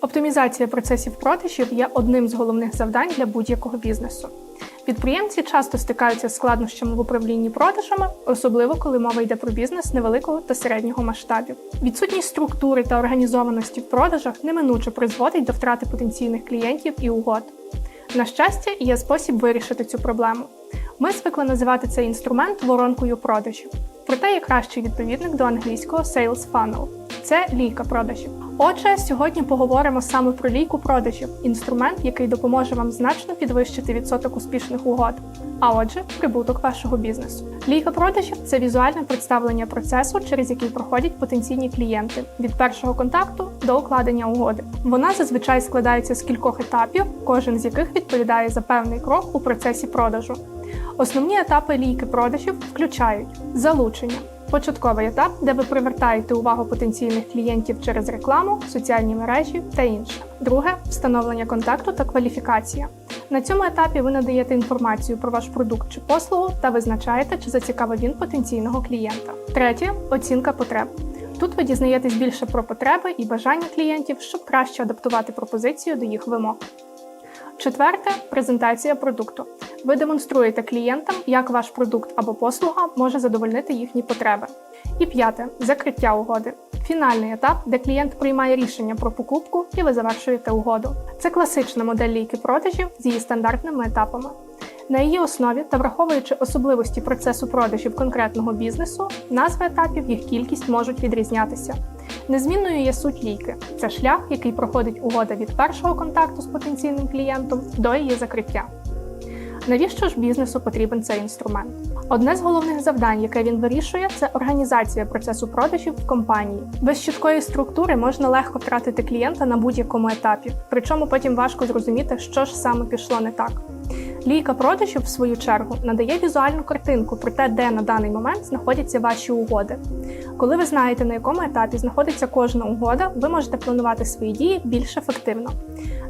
Оптимізація процесів продажів є одним з головних завдань для будь-якого бізнесу. Підприємці часто стикаються з складнощами в управлінні продажами, особливо коли мова йде про бізнес невеликого та середнього масштабів. Відсутність структури та організованості в продажах неминуче призводить до втрати потенційних клієнтів і угод. На щастя, є спосіб вирішити цю проблему. Ми звикли називати цей інструмент воронкою продажів. Проте є кращий відповідник до англійського Sales Funnel – це лійка продажів. Отже, сьогодні поговоримо саме про лійку продажів інструмент, який допоможе вам значно підвищити відсоток успішних угод, а отже, прибуток вашого бізнесу. Лійка продажів це візуальне представлення процесу, через який проходять потенційні клієнти від першого контакту до укладення угоди. Вона зазвичай складається з кількох етапів, кожен з яких відповідає за певний крок у процесі продажу. Основні етапи лійки продажів включають залучення. Початковий етап, де ви привертаєте увагу потенційних клієнтів через рекламу, соціальні мережі та інше. Друге встановлення контакту та кваліфікація. На цьому етапі ви надаєте інформацію про ваш продукт чи послугу та визначаєте, чи зацікавив він потенційного клієнта. Третє оцінка потреб. Тут ви дізнаєтесь більше про потреби і бажання клієнтів, щоб краще адаптувати пропозицію до їх вимог. Четверте презентація продукту. Ви демонструєте клієнтам, як ваш продукт або послуга може задовольнити їхні потреби. І п'яте закриття угоди. Фінальний етап, де клієнт приймає рішення про покупку і ви завершуєте угоду. Це класична модель лійки продажів з її стандартними етапами. На її основі та враховуючи особливості процесу продажів конкретного бізнесу, назви етапів їх кількість можуть відрізнятися. Незмінною є суть лійки це шлях, який проходить угода від першого контакту з потенційним клієнтом до її закриття. Навіщо ж бізнесу потрібен цей інструмент? Одне з головних завдань, яке він вирішує, це організація процесу продажів в компанії. Без чіткої структури можна легко втратити клієнта на будь-якому етапі, причому потім важко зрозуміти, що ж саме пішло не так. Лійка продажів, в свою чергу, надає візуальну картинку про те, де на даний момент знаходяться ваші угоди. Коли ви знаєте, на якому етапі знаходиться кожна угода, ви можете планувати свої дії більш ефективно.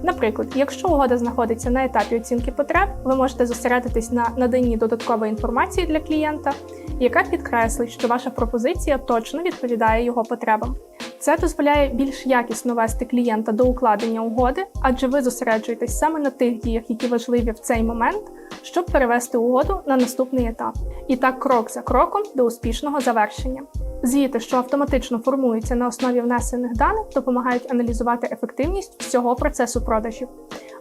Наприклад, якщо угода знаходиться на етапі оцінки потреб, ви можете зосередитись на наданні додаткової інформації для клієнта, яка підкреслить, що ваша пропозиція точно відповідає його потребам. Це дозволяє більш якісно вести клієнта до укладення угоди, адже ви зосереджуєтесь саме на тих діях, які важливі в цей момент, щоб перевести угоду на наступний етап. І так крок за кроком до успішного завершення. Звіти, що автоматично формуються на основі внесених даних, допомагають аналізувати ефективність всього процесу продажів.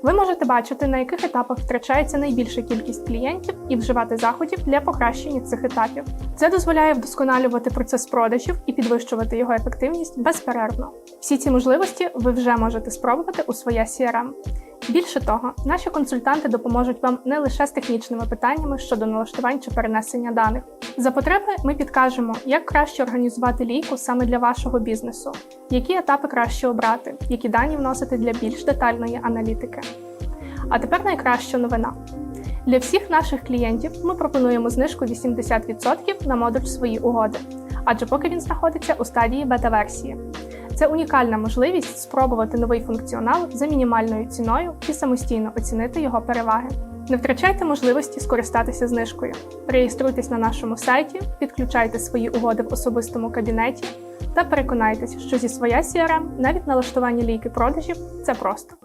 Ви можете бачити, на яких етапах втрачається найбільша кількість клієнтів і вживати заходів для покращення цих етапів. Це дозволяє вдосконалювати процес продажів і підвищувати його ефективність безперервно. Всі ці можливості ви вже можете спробувати у своє CRM. Більше того, наші консультанти допоможуть вам не лише з технічними питаннями щодо налаштувань чи перенесення даних. За потреби ми підкажемо, як краще організувати лійку саме для вашого бізнесу, які етапи краще обрати, які дані вносити для більш детальної аналітики. А тепер найкраща новина. Для всіх наших клієнтів ми пропонуємо знижку 80% на модуль свої угоди, адже поки він знаходиться у стадії бета-версії. Це унікальна можливість спробувати новий функціонал за мінімальною ціною і самостійно оцінити його переваги. Не втрачайте можливості скористатися знижкою. Реєструйтесь на нашому сайті, підключайте свої угоди в особистому кабінеті та переконайтесь, що зі своя CRM навіть налаштування лійки продажів це просто.